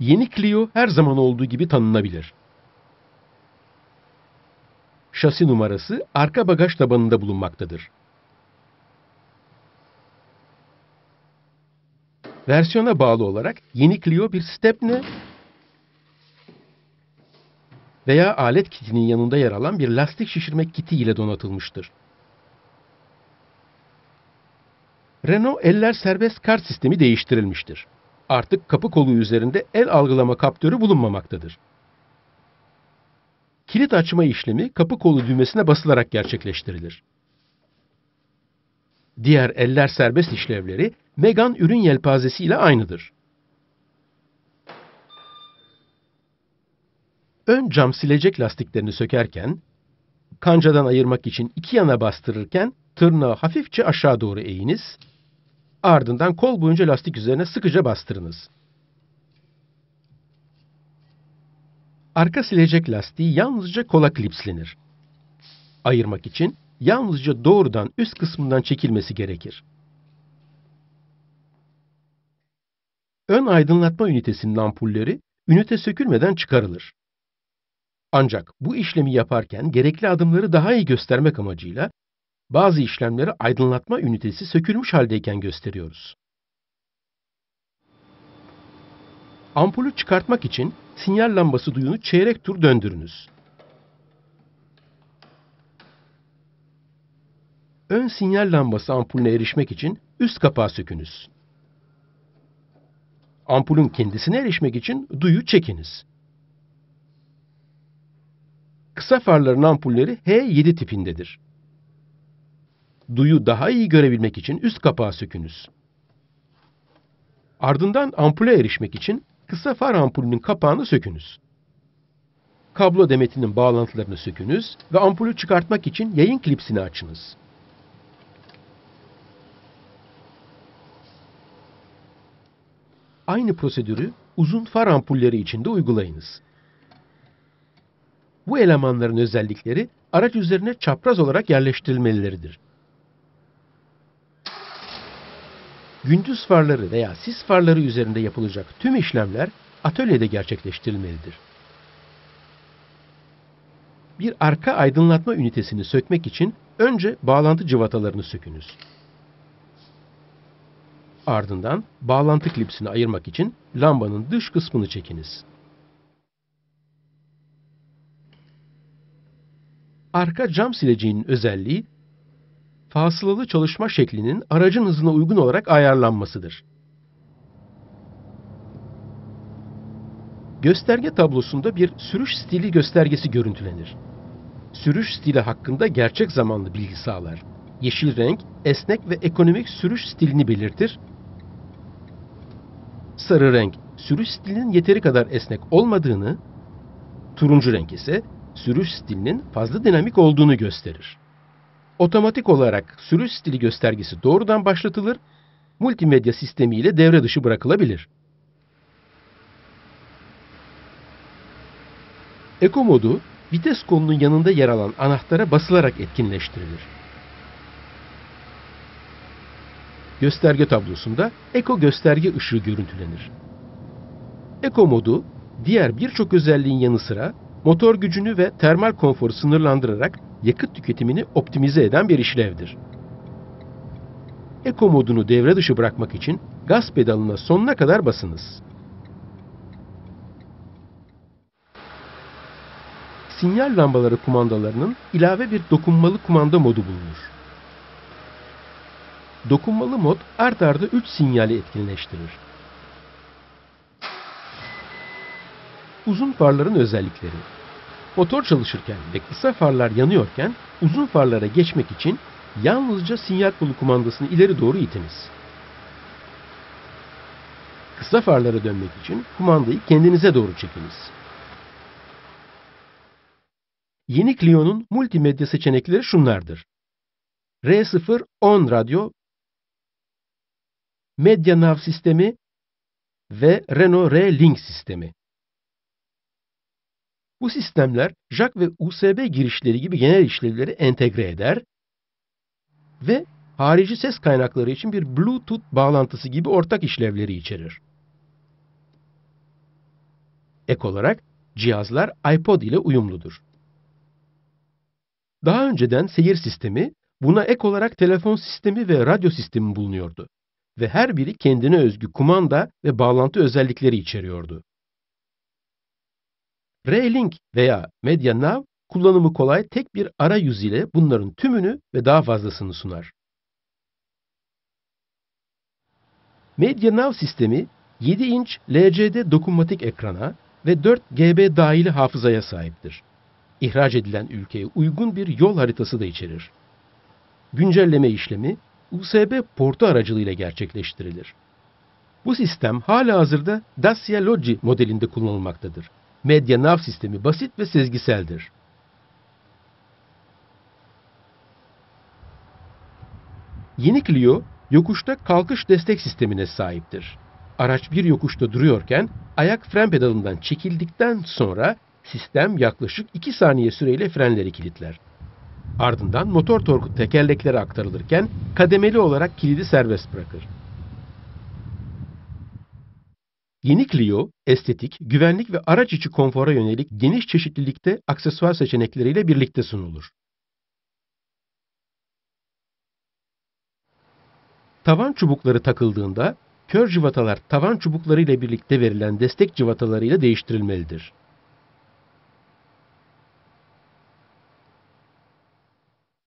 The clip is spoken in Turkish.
yeni Clio her zaman olduğu gibi tanınabilir. Şasi numarası arka bagaj tabanında bulunmaktadır. Versiyona bağlı olarak yeni Clio bir stepne veya alet kitinin yanında yer alan bir lastik şişirme kiti ile donatılmıştır. Renault eller serbest kart sistemi değiştirilmiştir. Artık kapı kolu üzerinde el algılama kaptörü bulunmamaktadır. Kilit açma işlemi kapı kolu düğmesine basılarak gerçekleştirilir. Diğer eller serbest işlevleri Megan ürün yelpazesi ile aynıdır. Ön cam silecek lastiklerini sökerken, kancadan ayırmak için iki yana bastırırken tırnağı hafifçe aşağı doğru eğiniz, ardından kol boyunca lastik üzerine sıkıca bastırınız. Arka silecek lastiği yalnızca kola klipslenir. Ayırmak için yalnızca doğrudan üst kısmından çekilmesi gerekir. Ön aydınlatma ünitesinin ampulleri ünite sökülmeden çıkarılır. Ancak bu işlemi yaparken gerekli adımları daha iyi göstermek amacıyla bazı işlemleri aydınlatma ünitesi sökülmüş haldeyken gösteriyoruz. Ampulü çıkartmak için sinyal lambası duyunu çeyrek tur döndürünüz. Ön sinyal lambası ampulüne erişmek için üst kapağı sökünüz. Ampulün kendisine erişmek için duyu çekiniz. Kısa farların ampulleri H7 tipindedir. Duyu daha iyi görebilmek için üst kapağı sökünüz. Ardından ampule erişmek için kısa far ampulünün kapağını sökünüz. Kablo demetinin bağlantılarını sökünüz ve ampulü çıkartmak için yayın klipsini açınız. Aynı prosedürü uzun far ampulleri için de uygulayınız. Bu elemanların özellikleri araç üzerine çapraz olarak yerleştirilmeleridir. Gündüz farları veya sis farları üzerinde yapılacak tüm işlemler atölyede gerçekleştirilmelidir. Bir arka aydınlatma ünitesini sökmek için önce bağlantı cıvatalarını sökünüz. Ardından bağlantı klipsini ayırmak için lambanın dış kısmını çekiniz. Arka cam sileceğinin özelliği fasılalı çalışma şeklinin aracın hızına uygun olarak ayarlanmasıdır. Gösterge tablosunda bir sürüş stili göstergesi görüntülenir. Sürüş stili hakkında gerçek zamanlı bilgi sağlar. Yeşil renk, esnek ve ekonomik sürüş stilini belirtir. Sarı renk, sürüş stilinin yeteri kadar esnek olmadığını, turuncu renk ise sürüş stilinin fazla dinamik olduğunu gösterir. Otomatik olarak sürüş stili göstergesi doğrudan başlatılır, multimedya sistemi ile devre dışı bırakılabilir. Eko modu, vites kolunun yanında yer alan anahtara basılarak etkinleştirilir. Gösterge tablosunda Eko gösterge ışığı görüntülenir. Eko modu, diğer birçok özelliğin yanı sıra motor gücünü ve termal konforu sınırlandırarak yakıt tüketimini optimize eden bir işlevdir. Eko modunu devre dışı bırakmak için gaz pedalına sonuna kadar basınız. Sinyal lambaları kumandalarının ilave bir dokunmalı kumanda modu bulunur. Dokunmalı mod art arda 3 sinyali etkinleştirir. Uzun farların özellikleri Motor çalışırken ve kısa farlar yanıyorken uzun farlara geçmek için yalnızca sinyal kolu kumandasını ileri doğru itiniz. Kısa farlara dönmek için kumandayı kendinize doğru çekiniz. Yeni Clio'nun multimedya seçenekleri şunlardır. R0 on radyo, Medya Nav sistemi ve Renault R-Link sistemi. Bu sistemler JAK ve USB girişleri gibi genel işlevleri entegre eder ve harici ses kaynakları için bir Bluetooth bağlantısı gibi ortak işlevleri içerir. Ek olarak cihazlar iPod ile uyumludur. Daha önceden seyir sistemi, buna ek olarak telefon sistemi ve radyo sistemi bulunuyordu ve her biri kendine özgü kumanda ve bağlantı özellikleri içeriyordu. R-Link veya MediaNav kullanımı kolay tek bir arayüz ile bunların tümünü ve daha fazlasını sunar. MediaNav sistemi 7 inç LCD dokunmatik ekrana ve 4 GB dahili hafızaya sahiptir. İhraç edilen ülkeye uygun bir yol haritası da içerir. Güncelleme işlemi USB portu aracılığıyla gerçekleştirilir. Bu sistem hala hazırda Dacia Logi modelinde kullanılmaktadır. Medya nav sistemi basit ve sezgiseldir. Yeni Clio, yokuşta kalkış destek sistemine sahiptir. Araç bir yokuşta duruyorken ayak fren pedalından çekildikten sonra sistem yaklaşık 2 saniye süreyle frenleri kilitler. Ardından motor torku tekerleklere aktarılırken kademeli olarak kilidi serbest bırakır. Yeni Clio, estetik, güvenlik ve araç içi konfora yönelik geniş çeşitlilikte aksesuar seçenekleriyle birlikte sunulur. Tavan çubukları takıldığında kör cıvatalar tavan çubukları ile birlikte verilen destek cıvatalarıyla değiştirilmelidir.